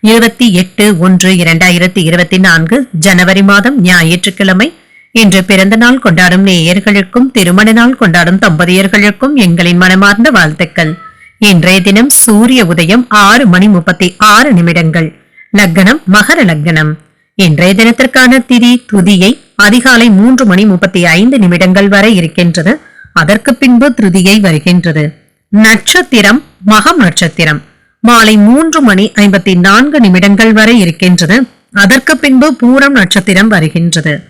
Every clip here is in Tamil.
இருபத்தி எட்டு ஒன்று இரண்டாயிரத்தி இருபத்தி நான்கு ஜனவரி மாதம் ஞாயிற்றுக்கிழமை. இன்று பிறந்த நாள் கொண்டாடும் நேயர்களுக்கும் திருமண நாள் கொண்டாடும் தம்பதியர்களுக்கும் எங்களின் மனமார்ந்த வாழ்த்துக்கள். இன்றைய தினம் சூரிய உதயம் ஆறு மணி முப்பத்தி ஆறு நிமிடங்கள். லக்னம் மகர லக்னம். இன்றைய தினத்திற்கான திதி துதியை அதிகாலை மூன்று மணி முப்பத்தி ஐந்து நிமிடங்கள் வரை இருக்கின்றது. அதற்கு பின்பு திருதியை வருகின்றது. நட்சத்திரம் மகம் நட்சத்திரம். மாலை மூன்று மணி ஐம்பத்தி நான்கு நிமிடங்கள் வரை இருக்கின்றது. அதற்கு பின்பு பூரம் நட்சத்திரம் வருகின்றது.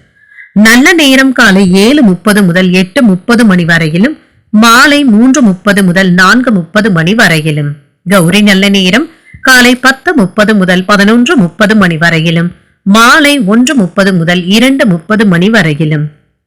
நல்ல நேரம் காலை ஏழு முப்பது முதல் எட்டு முப்பது மணி வரையிலும் மாலை மூன்று முப்பது முதல் நான்கு முப்பது மணி வரையிலும். கௌரி நல்ல நேரம் காலை பத்து முப்பது முதல் பதினொன்று முப்பது மணி வரையிலும் மாலை ஒன்று முப்பது முதல் இரண்டு முப்பது மணி வரையிலும்.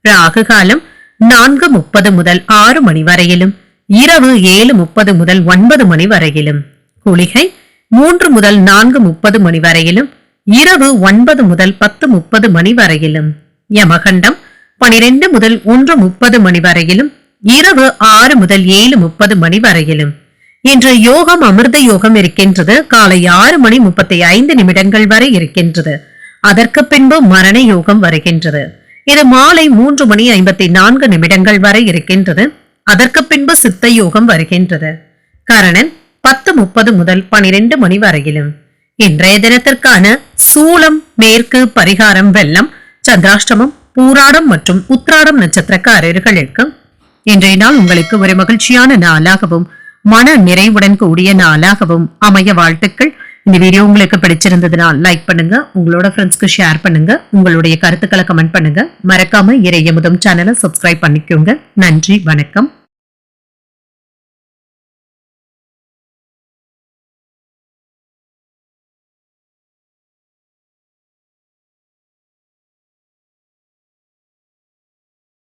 ராகு காலம் நான்கு முப்பது முதல் ஆறு மணி வரையிலும் இரவு ஏழு முப்பது முதல் ஒன்பது மணி வரையிலும். குளிகை மூன்று முதல் நான்கு முப்பது மணி வரையிலும் இரவு ஒன்பது முதல் பத்து முப்பது மணி வரையிலும். யமகண்டம் பனிரெண்டு முதல் ஒன்று முப்பது மணி வரையிலும் இரவு ஆறு முதல் ஏழு முப்பது மணி வரையிலும். இன்று யோகம் அமிர்த யோகம் இருக்கின்றது. காலை ஆறு மணி முப்பத்தி ஐந்து நிமிடங்கள் வரை இருக்கின்றது. அதற்கு பின்பு மரண யோகம் வருகின்றது. இது மாலை மூன்று மணி ஐம்பத்தி நான்கு நிமிடங்கள் வரை இருக்கின்றது. அதற்கு பின்பு சித்த யோகம் வருகின்றது. கரணன் பத்து முப்பது முதல் பனிரெண்டு மணி வரையிலும். இன்றைய தினத்திற்கான சூளம் மேற்கு பரிகாரம் வெள்ளம் சந்திராஷ்டமம் பூராடம் மற்றும் உத்ராடம் நட்சத்திரக்காரர்களுக்கு இன்றைய நாள் உங்களுக்கு ஒரு மகிழ்ச்சியான நாளாகவும் மன நிறைவுடன் கூடிய நாளாகவும் அமைய வாழ்த்துக்கள். இந்த வீடியோ உங்களுக்கு பிடிச்சிருந்ததுனால் லைக் பண்ணுங்க உங்களோட ஃப்ரெண்ட்ஸ்க்கு ஷேர் பண்ணுங்க உங்களுடைய கருத்துக்களை கமெண்ட் பண்ணுங்க. மறக்காம இறைய முதம் சேனலை சப்ஸ்கிரைப் பண்ணிக்கோங்க. நன்றி வணக்கம்.